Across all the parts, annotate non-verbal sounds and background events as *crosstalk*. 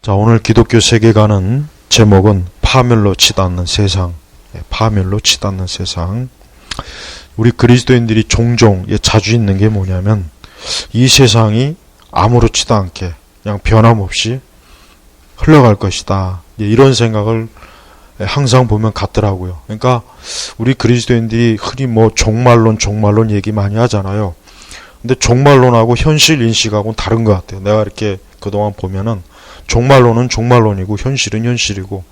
자, 오늘 기독교 세계관은 제목은 파멸로 치닫는 세상. 예, 파멸로 치닫는 세상. 우리 그리스도인들이 종종 예, 자주 있는 게 뭐냐면 이 세상이 아무렇지도 않게 그냥 변함없이 흘러갈 것이다. 예, 이런 생각을 예, 항상 보면 같더라고요. 그러니까 우리 그리스도인들이 흔히 뭐 종말론, 종말론 얘기 많이 하잖아요. 근데 종말론하고 현실 인식하고는 다른 것 같아요. 내가 이렇게 그동안 보면은 종말론은 종말론이고 현실은 현실이고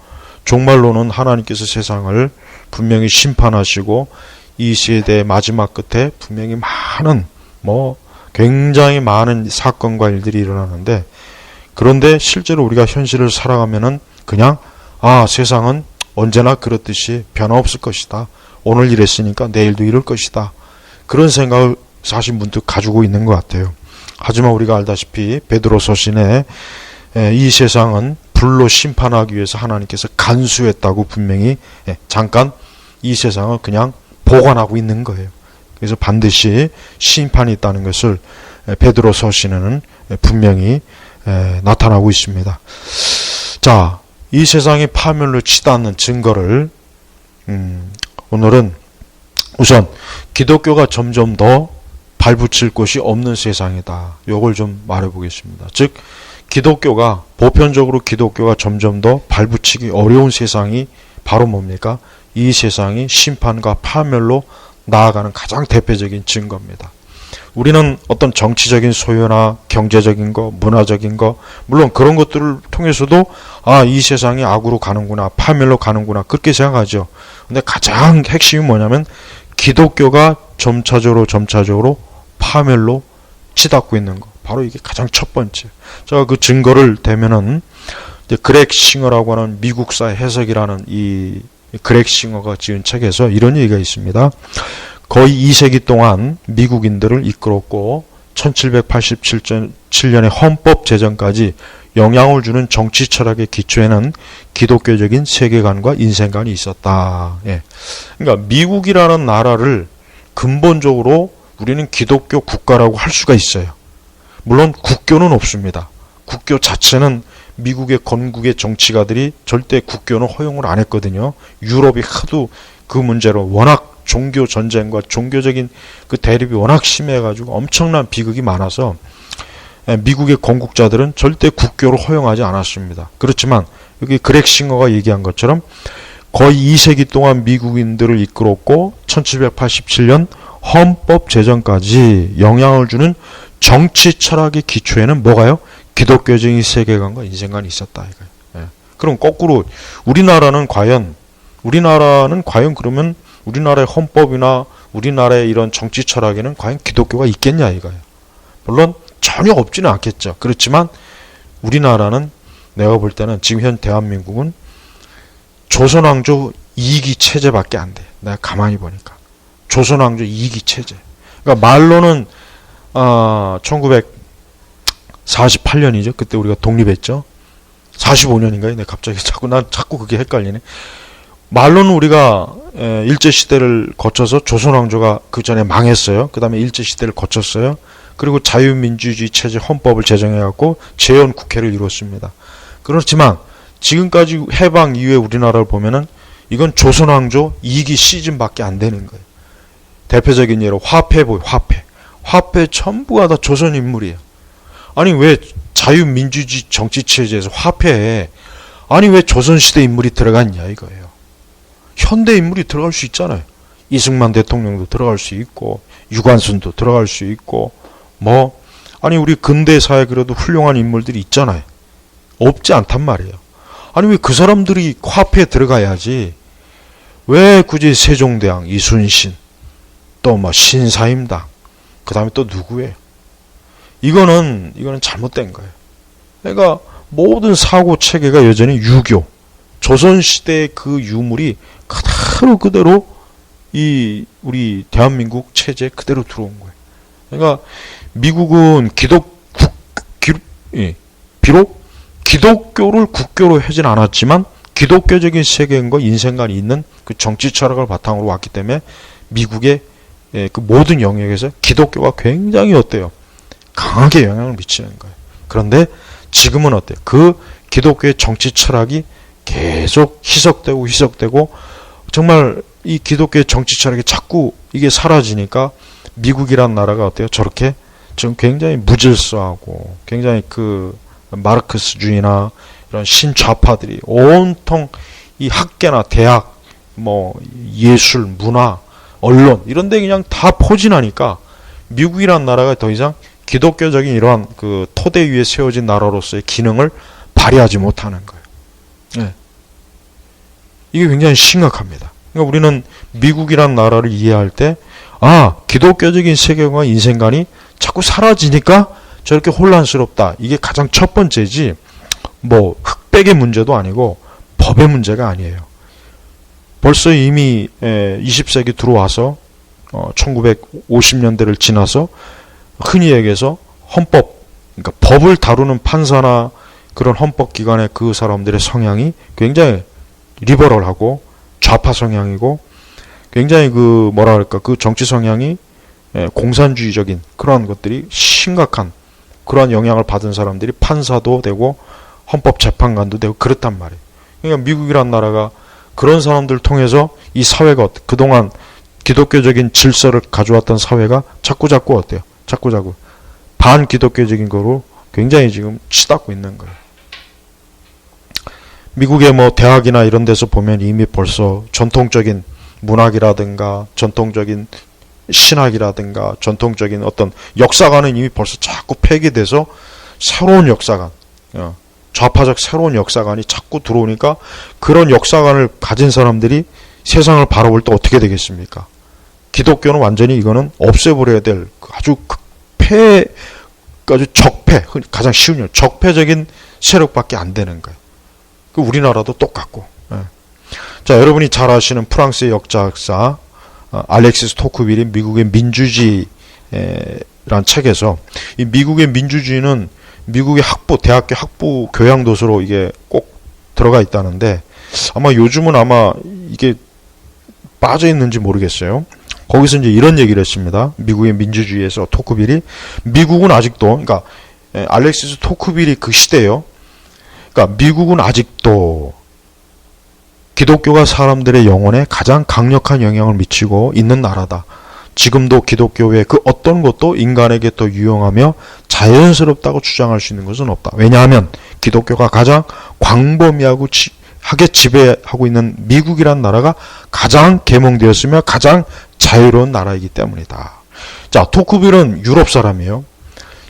종말론은 하나님께서 세상을 분명히 심판하시고 이 시대의 마지막 끝에 분명히 많은 뭐 굉장히 많은 사건과 일들이 일어나는데 그런데 실제로 우리가 현실을 살아가면은 그냥 아 세상은 언제나 그렇듯이 변화 없을 것이다. 오늘 이랬으니까 내일도 이럴 것이다. 그런 생각을 사실 문득 가지고 있는 것 같아요. 하지만 우리가 알다시피 베드로 서신에 에, 이 세상은 불로 심판하기 위해서 하나님께서 간수했다고 분명히 예, 잠깐 이 세상을 그냥 보관하고 있는 거예요. 그래서 반드시 심판이 있다는 것을 에, 베드로 서신에는 에, 분명히 에, 나타나고 있습니다. 자, 이 세상이 파멸로 치닫는 증거를 음, 오늘은 우선 기독교가 점점 더 발붙일 곳이 없는 세상이다. 요걸 좀 말해 보겠습니다. 즉 기독교가 보편적으로 기독교가 점점 더 발붙이기 어려운 세상이 바로 뭡니까? 이 세상이 심판과 파멸로 나아가는 가장 대표적인 증거입니다. 우리는 어떤 정치적인 소유나 경제적인 거, 문화적인 거, 물론 그런 것들을 통해서도 아, 이 세상이 악으로 가는구나, 파멸로 가는구나, 그렇게 생각하죠. 근데 가장 핵심이 뭐냐면 기독교가 점차적으로 점차적으로 파멸로 치닫고 있는 거. 바로 이게 가장 첫 번째. 제가 그 증거를 대면은 이제 그렉 싱어라고 하는 미국사 해석이라는 이 그렉 싱어가 지은 책에서 이런 얘기가 있습니다. 거의 2세기 동안 미국인들을 이끌었고 1787년의 헌법 제정까지 영향을 주는 정치 철학의 기초에는 기독교적인 세계관과 인생관이 있었다. 예. 그러니까 미국이라는 나라를 근본적으로 우리는 기독교 국가라고 할 수가 있어요. 물론 국교는 없습니다. 국교 자체는 미국의 건국의 정치가들이 절대 국교는 허용을 안 했거든요. 유럽이 하도 그 문제로 워낙 종교 전쟁과 종교적인 그 대립이 워낙 심해가지고 엄청난 비극이 많아서 예, 미국의 건국자들은 절대 국교를 허용하지 않았습니다. 그렇지만 여기 그렉 싱어가 얘기한 것처럼 거의 2세기 동안 미국인들을 이끌었고 1787년 헌법 제정까지 영향을 주는 정치 철학의 기초에는 뭐가요? 기독교적인 세계관과 인생관이 있었다 이거예요. 예. 그럼 거꾸로 우리나라는 과연 우리나라는 과연 그러면 우리나라의 헌법이나 우리나라의 이런 정치 철학에는 과연 기독교가 있겠냐 이거예요. 물론 전혀 없지는 않겠죠. 그렇지만 우리나라는 내가 볼 때는 지금 현 대한민국은 조선왕조 2기 체제밖에 안 돼. 내가 가만히 보니까 조선왕조 2기 체제. 그러니까 말로는 어, 1948년이죠. 그때 우리가 독립했죠. 45년인가요? 내 갑자기 *laughs* 자꾸 난 자꾸 그게 헷갈리네. 말로는 우리가 에, 일제 시대를 거쳐서 조선 왕조가 그 전에 망했어요. 그다음에 일제 시대를 거쳤어요. 그리고 자유민주주의 체제 헌법을 제정해 갖고 재헌 국회를 이뤘습니다. 그렇지만 지금까지 해방 이후에 우리나라를 보면은 이건 조선 왕조 2기 시즌밖에 안 되는 거예요. 대표적인 예로 화폐 보이 화폐. 화폐 전부가 다 조선 인물이에요. 아니 왜 자유민주주의 정치 체제에서 화폐에 아니 왜 조선시대 인물이 들어갔냐 이거예요. 현대 인물이 들어갈 수 있잖아요. 이승만 대통령도 들어갈 수 있고 유관순도 들어갈 수 있고 뭐 아니 우리 근대 사회 그래도 훌륭한 인물들이 있잖아요. 없지 않단 말이에요. 아니 왜 그 사람들이 화폐에 들어가야지 왜 굳이 세종대왕 이순신 또 뭐 신사임당 그 다음에 또 누구예요? 이거는 이거는 잘못된 거예요. 그러니까 모든 사고 체계가 여전히 유교 조선 시대의 그 유물이 그대로 그대로 이 우리 대한민국 체제 그대로 들어온 거예요. 그러니까 미국은 기독 국 기, 예, 비록 기독교를 국교로 하진 않았지만 기독교적인 세계관과 인생관이 있는 그 정치 철학을 바탕으로 왔기 때문에 미국의 예, 그 모든 영역에서 기독교가 굉장히 어때요? 강하게 영향을 미치는 거예요. 그런데 지금은 어때요? 그 기독교의 정치 철학이 계속 희석되고 희석되고 정말 이 기독교의 정치 철학이 자꾸 이게 사라지니까 미국이란 나라가 어때요? 저렇게 지금 굉장히 무질서하고 굉장히 그 마르크스주의나 이런 신좌파들이 온통 이 학계나 대학 뭐 예술 문화 언론 이런 데 그냥 다 포진하니까 미국이란 나라가 더 이상 기독교적인 이러한 그 토대 위에 세워진 나라로서의 기능을 발휘하지 못하는 거예요. 예. 이게 굉장히 심각합니다. 그러니까 우리는 미국이란 나라를 이해할 때, 아, 기독교적인 세계관과 인생관이 자꾸 사라지니까 저렇게 혼란스럽다. 이게 가장 첫 번째지, 뭐, 흑백의 문제도 아니고, 법의 문제가 아니에요. 벌써 이미 20세기 들어와서, 어, 1950년대를 지나서, 흔히 얘기해서 헌법, 그러니까 법을 다루는 판사나 그런 헌법기관의 그 사람들의 성향이 굉장히 리버럴하고 좌파 성향이고 굉장히 그 뭐라 그럴까 그 정치 성향이 예, 공산주의적인 그러한 것들이 심각한 그러한 영향을 받은 사람들이 판사도 되고 헌법재판관도 되고 그렇단 말이에요. 그러니까 미국이란 나라가 그런 사람들 통해서 이 사회가 그동안 기독교적인 질서를 가져왔던 사회가 자꾸 자꾸 어때요? 자꾸 자꾸 반기독교적인 거로 굉장히 지금 치닫고 있는 거예요. 미국의 뭐 대학이나 이런 데서 보면 이미 벌써 전통적인 문학이라든가 전통적인 신학이라든가 전통적인 어떤 역사관은 이미 벌써 자꾸 폐기돼서 새로운 역사관, 어, 좌파적 새로운 역사관이 자꾸 들어오니까 그런 역사관을 가진 사람들이 세상을 바라볼 때 어떻게 되겠습니까? 기독교는 완전히 이거는 없애버려야 될 아주 극패, 아주 적패, 가장 쉬운 요 적패적인 세력밖에 안 되는 거예요. 그 우리나라도 똑같고. 예. 자, 여러분이 잘 아시는 프랑스의 역사학사 어, 알렉시스 토크빌이 미국의 민주주의란 책에서 이 미국의 민주주의는 미국의 학부, 대학교 학부 교양 도서로 이게 꼭 들어가 있다는데 아마 요즘은 아마 이게 빠져 있는지 모르겠어요. 거기서 이제 이런 얘기를 했습니다. 미국의 민주주의에서 토크빌이 미국은 아직도 그러니까 예, 알렉시스 토크빌이 그 시대요. 그러니까 미국은 아직도 기독교가 사람들의 영혼에 가장 강력한 영향을 미치고 있는 나라다. 지금도 기독교의 그 어떤 것도 인간에게 또 유용하며 자연스럽다고 주장할 수 있는 것은 없다. 왜냐하면 기독교가 가장 광범위하고 지, 하게 지배하고 있는 미국이란 나라가 가장 계몽되었으며 가장 자유로운 나라이기 때문이다. 자, 토크빌은 유럽 사람이에요.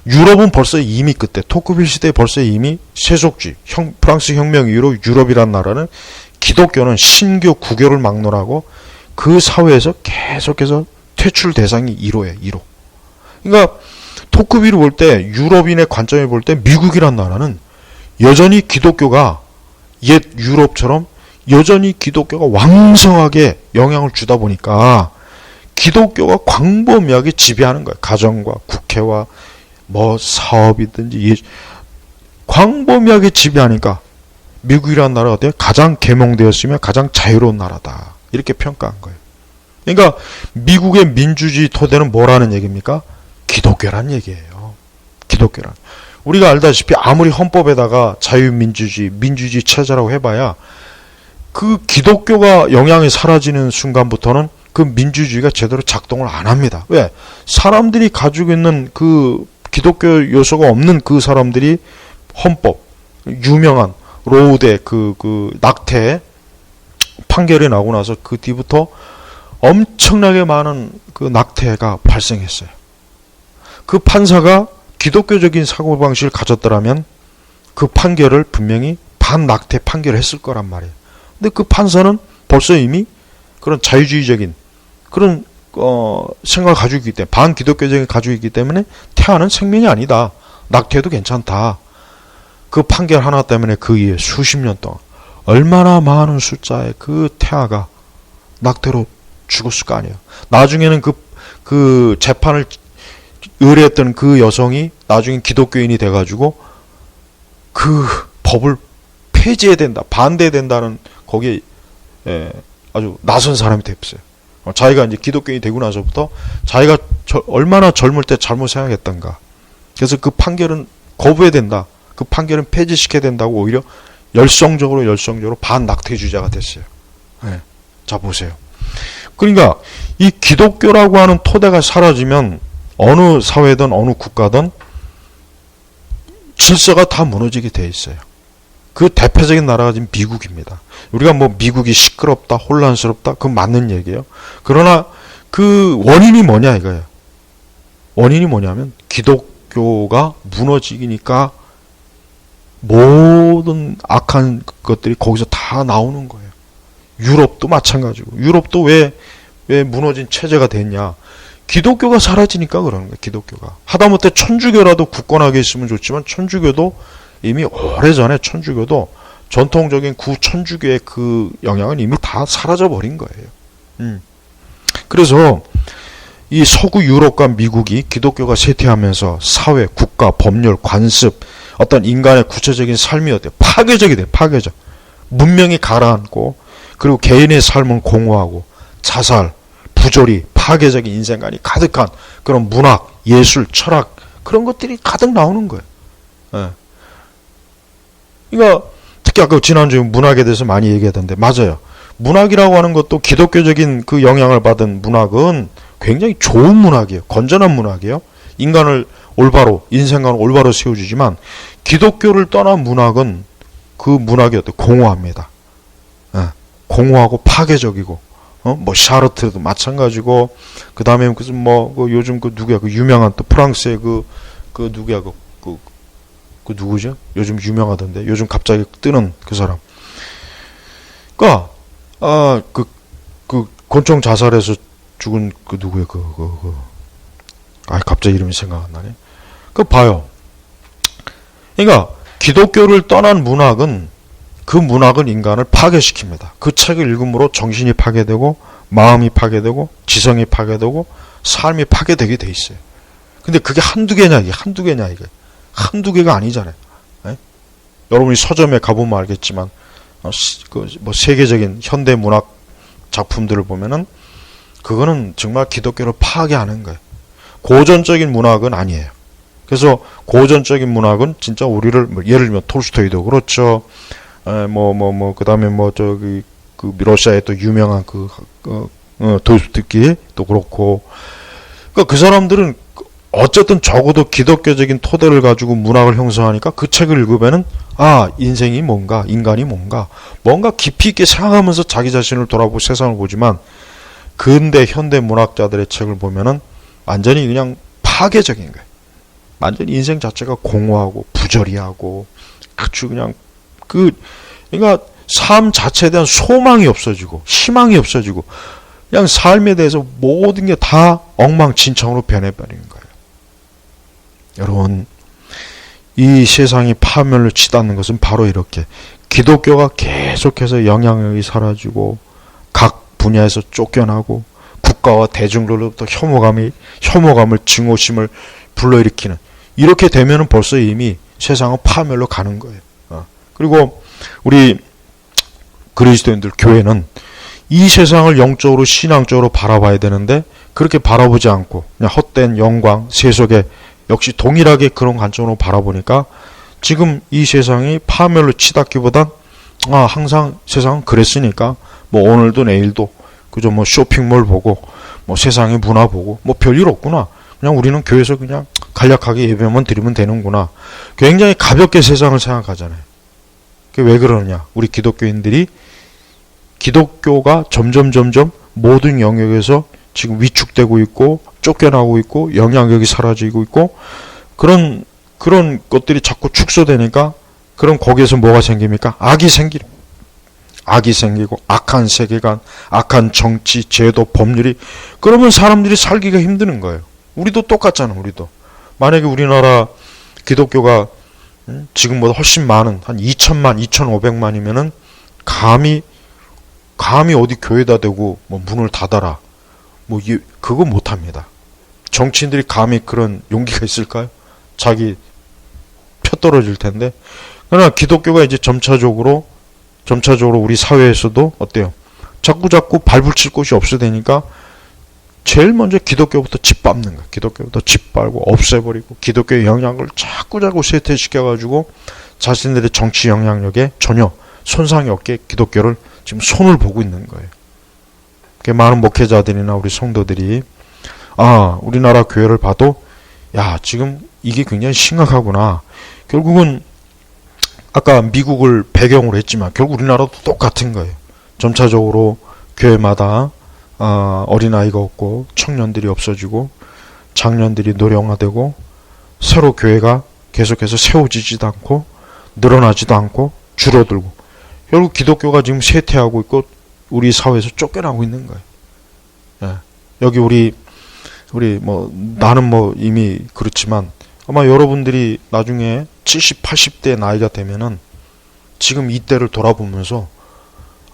유럽은 벌써 이미 그때 토크빌 시대에 벌써 이미 세속주의, 형, 프랑스 혁명 이후로 유럽이란 나라는 기독교는 신교 구교를 막론하고 그 사회에서 계속해서 퇴출 대상이 1호예요. 1호. 그러니까 토크빌을 볼때 유럽인의 관점에 볼 때 미국이란 나라는 여전히 기독교가 옛 유럽처럼 여전히 기독교가 왕성하게 영향을 주다 보니까 기독교가 광범위하게 지배하는 거예요. 가정과 국회와 뭐 사업이든지 예, 광범위하게 지배하니까 미국이라는 나라가? 가장 계몽되었으며 가장 자유로운 나라다. 이렇게 평가한 거예요. 그러니까 미국의 민주주의 토대는 뭐라는 얘기입니까? 기독교란 얘기예요. 기독교란. 우리가 알다시피 아무리 헌법에다가 자유민주주의, 민주주의 체제라고 해봐야 그 기독교가 영향이 사라지는 순간부터는 그 민주주의가 제대로 작동을 안 합니다. 왜? 사람들이 가지고 있는 그 기독교 요소가 없는 그 사람들이 헌법, 유명한 로우대 그, 그 낙태 판결이 나고 나서 그 뒤부터 엄청나게 많은 그 낙태가 발생했어요. 그 판사가 기독교적인 사고방식을 가졌더라면 그 판결을 분명히 반낙태 판결을 했을 거란 말이에요. 근데 그 판사는 벌써 이미 그런 자유주의적인 그런 어, 생각을 가지고 있기 때문에 반기독교적인 가지고 있기 때문에 태아는 생명이 아니다. 낙태도 괜찮다. 그 판결 하나 때문에 그 이후에 수십 년 동안 얼마나 많은 숫자의 그 태아가 낙태로 죽었을 거 아니에요. 나중에는 그, 그 재판을 의뢰했던 그 여성이 나중에 기독교인이 돼가지고 그 법을 폐지해야 된다, 반대해야 된다는 거기에 예, 아주 나선 사람이 됐어요. 어, 자기가 이제 기독교인이 되고 나서부터 자기가 저, 얼마나 젊을 때 잘못 생각했던가. 그래서 그 판결은 거부해야 된다. 그 판결은 폐지시켜야 된다고 오히려 열성적으로 열성적으로 반낙태주의자가 됐어요. 예. 자 보세요. 그러니까 이 기독교라고 하는 토대가 사라지면 어느 사회든 어느 국가든 질서가 다 무너지게 돼 있어요. 그 대표적인 나라가 지금 미국입니다. 우리가 뭐 미국이 시끄럽다, 혼란스럽다, 그 맞는 얘기예요. 그러나 그 원인이 뭐냐 이거예요. 원인이 뭐냐면 기독교가 무너지니까 모든 악한 것들이 거기서 다 나오는 거예요. 유럽도 마찬가지고 유럽도 왜 왜 무너진 체제가 됐냐? 기독교가 사라지니까 그러는 거예요. 기독교가 하다못해 천주교라도 굳건하게 있으면 좋지만 천주교도 이미 오래전에 천주교도 전통적인 구천주교의 그 영향은 이미 다 사라져 버린 거예요. 음. 그래서 이 서구 유럽과 미국이 기독교가 쇠퇴하면서 사회, 국가, 법률, 관습, 어떤 인간의 구체적인 삶이 어때 파괴적이 돼, 파괴적. 문명이 가라앉고 그리고 개인의 삶은 공허하고 자살, 부조리, 파괴적인 인생관이 가득한 그런 문학, 예술, 철학 그런 것들이 가득 나오는 거예요. 예. 그러니까 특히 아까 지난주에 문학에 대해서 많이 얘기하던데 맞아요. 문학이라고 하는 것도 기독교적인 그 영향을 받은 문학은 굉장히 좋은 문학이에요. 건전한 문학이에요. 인간을 올바로 인생관을 올바로 세워주지만 기독교를 떠난 문학은 그 문학이 어때 공허합니다. 예. 공허하고 파괴적이고 어? 뭐 샤르트도 마찬가지고 그 다음에 무슨 뭐 그 요즘 그 누구야 그 유명한 또 프랑스의 그그 누구야 그, 그, 그 누구죠? 요즘 유명하던데 요즘 갑자기 뜨는 그 사람. 그니까 아그 그 권총 자살해서 죽은 그 누구야 그그 그. 아 갑자기 이름이 생각 안 나네. 그 봐요. 그러니까 기독교를 떠난 문학은 그 문학은 인간을 파괴시킵니다. 그 책을 읽음으로 정신이 파괴되고 마음이 파괴되고 지성이 파괴되고 삶이 파괴되게 돼 있어요. 근데 그게 한두 개냐 이게 한두 개냐 이게 한두 개가 아니잖아요. 에? 여러분이 서점에 가보면 알겠지만 어, 그 뭐 세계적인 현대 문학 작품들을 보면은 그거는 정말 기독교를 파괴하는 거예요. 고전적인 문학은 아니에요. 그래서 고전적인 문학은 진짜 우리를 뭐 예를 들면 톨스토이도 그렇죠. 뭐 뭐 뭐 그 다음에 뭐 저기 그 러시아의 또 유명한 그 어, 어, 도스토키도 그렇고 그러니까 그 사람들은 어쨌든 적어도 기독교적인 토대를 가지고 문학을 형성하니까 그 책을 읽으면은 아 인생이 뭔가 인간이 뭔가 뭔가 깊이 있게 생각하면서 자기 자신을 돌아보고 세상을 보지만 근대 현대 문학자들의 책을 보면은 완전히 그냥 파괴적인 거예요. 완전히 인생 자체가 공허하고 부조리하고 아주 그냥 그 그러니까 삶 자체에 대한 소망이 없어지고 희망이 없어지고 그냥 삶에 대해서 모든 게 다 엉망진창으로 변해버리는 거예요. 여러분 이 세상이 파멸을 치닫는 것은 바로 이렇게 기독교가 계속해서 영향력이 사라지고 각 분야에서 쫓겨나고 국가와 대중들로부터 혐오감이 혐오감을 증오심을 불러일으키는 이렇게 되면은 벌써 이미 세상은 파멸로 가는 거예요. 어. 그리고 우리 그리스도인들 교회는 이 세상을 영적으로 신앙적으로 바라봐야 되는데 그렇게 바라보지 않고 그냥 헛된 영광 세속에 역시 동일하게 그런 관점으로 바라보니까 지금 이 세상이 파멸로 치닫기보단 아 항상 세상은 그랬으니까 뭐 오늘도 내일도 그저 뭐 쇼핑몰 보고 뭐 세상의 문화 보고 뭐 별일 없구나 그냥 우리는 교회에서 그냥 간략하게 예배만 드리면 되는구나 굉장히 가볍게 세상을 생각하잖아요 그게 왜 그러느냐 우리 기독교인들이 기독교가 점점 점점 모든 영역에서 지금 위축되고 있고 쫓겨나고 있고 영향력이 사라지고 있고 그런 그런 것들이 자꾸 축소되니까 그럼 거기에서 뭐가 생깁니까? 악이 생기 악이 생기고 악한 세계관, 악한 정치, 제도, 법률이 그러면 사람들이 살기가 힘드는 거예요. 우리도 똑같잖아, 우리도. 만약에 우리나라 기독교가 지금보다 훨씬 많은 한 2천만, 2,500만이면은 감히 감히 어디 교회다 대고 뭐 문을 닫아라. 뭐 이, 그거 못 합니다. 정치인들이 감히 그런 용기가 있을까요? 자기 표 떨어질 텐데. 그러나 기독교가 이제 점차적으로 점차적으로 우리 사회에서도 어때요? 자꾸 자꾸 발붙일 곳이 없어되니까 제일 먼저 기독교부터 짓밟는 거야. 기독교부터 짓밟고 없애버리고 기독교의 영향을 자꾸 자꾸 쇠퇴시켜가지고 자신들의 정치 영향력에 전혀 손상이 없게 기독교를 지금 손을 보고 있는 거예요. 많은 목회자들이나 우리 성도들이 아 우리나라 교회를 봐도 야 지금 이게 굉장히 심각하구나. 결국은 아까 미국을 배경으로 했지만 결국 우리나라도 똑같은 거예요. 점차적으로 교회마다 아, 어린아이가 없고 청년들이 없어지고 장년들이 노령화되고 새로 교회가 계속해서 세워지지도 않고 늘어나지도 않고 줄어들고 결국 기독교가 지금 쇠퇴하고 있고 우리 사회에서 쫓겨나고 있는 거예요. 예. 여기 우리 우리 뭐 나는 뭐 이미 그렇지만 아마 여러분들이 나중에 70, 80대 나이가 되면은 지금 이때를 돌아보면서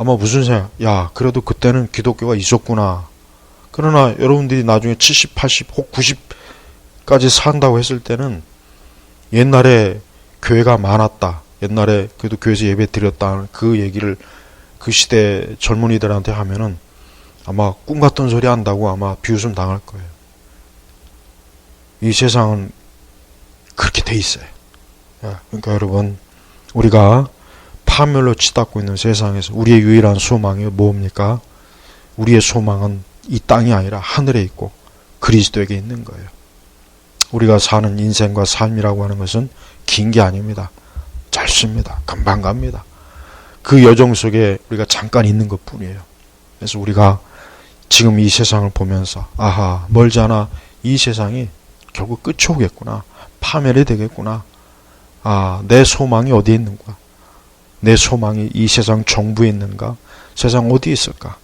아마 무슨 생각, 야, 그래도 그때는 기독교가 있었구나. 그러나 여러분들이 나중에 70, 80, 혹 90까지 산다고 했을 때는 옛날에 교회가 많았다. 옛날에 그래도 교회에서 예배 드렸다. 그 얘기를 그 시대 젊은이들한테 하면은 아마 꿈 같던 소리 한다고 아마 비웃음 당할 거예요. 이 세상은 그렇게 돼 있어요. 야, 그러니까 여러분, 우리가 파멸로 치닫고 있는 세상에서 우리의 유일한 소망이 뭡니까? 우리의 소망은 이 땅이 아니라 하늘에 있고 그리스도에게 있는 거예요. 우리가 사는 인생과 삶이라고 하는 것은 긴 게 아닙니다. 짧습니다. 금방 갑니다. 그 여정 속에 우리가 잠깐 있는 것 뿐이에요. 그래서 우리가 지금 이 세상을 보면서 아하 멀지 않아 이 세상이 결국 끝이 오겠구나. 파멸이 되겠구나. 아, 내 소망이 어디에 있는가? 내 소망이 이 세상 정부에 있는가? 세상 어디에 있을까?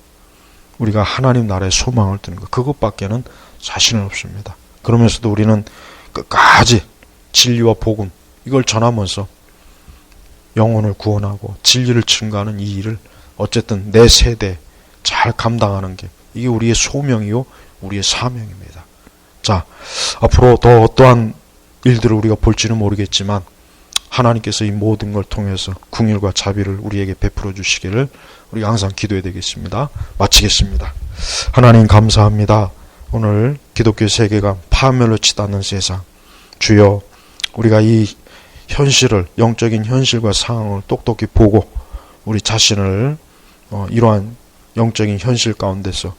우리가 하나님 나라의 소망을 두는 것, 그것밖에는 자신은 없습니다. 그러면서도 우리는 끝까지 진리와 복음, 이걸 전하면서 영혼을 구원하고 진리를 증거하는 이 일을 어쨌든 내 세대 잘 감당하는 게 이게 우리의 소명이요, 우리의 사명입니다. 자, 앞으로 더 어떠한 일들을 우리가 볼지는 모르겠지만 하나님께서 이 모든 걸 통해서 궁일과 자비를 우리에게 베풀어 주시기를 우리가 항상 기도해야 되겠습니다. 마치겠습니다. 하나님 감사합니다. 오늘 기독교 세계가 파멸로 치닫는 세상 주여 우리가 이 현실을 영적인 현실과 상황을 똑똑히 보고 우리 자신을 어, 이러한 영적인 현실 가운데서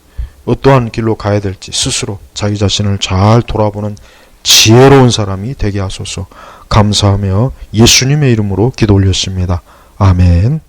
어떠한 길로 가야 될지 스스로 자기 자신을 잘 돌아보는 지혜로운 사람이 되게 하소서 감사하며 예수님의 이름으로 기도 올렸습니다. 아멘.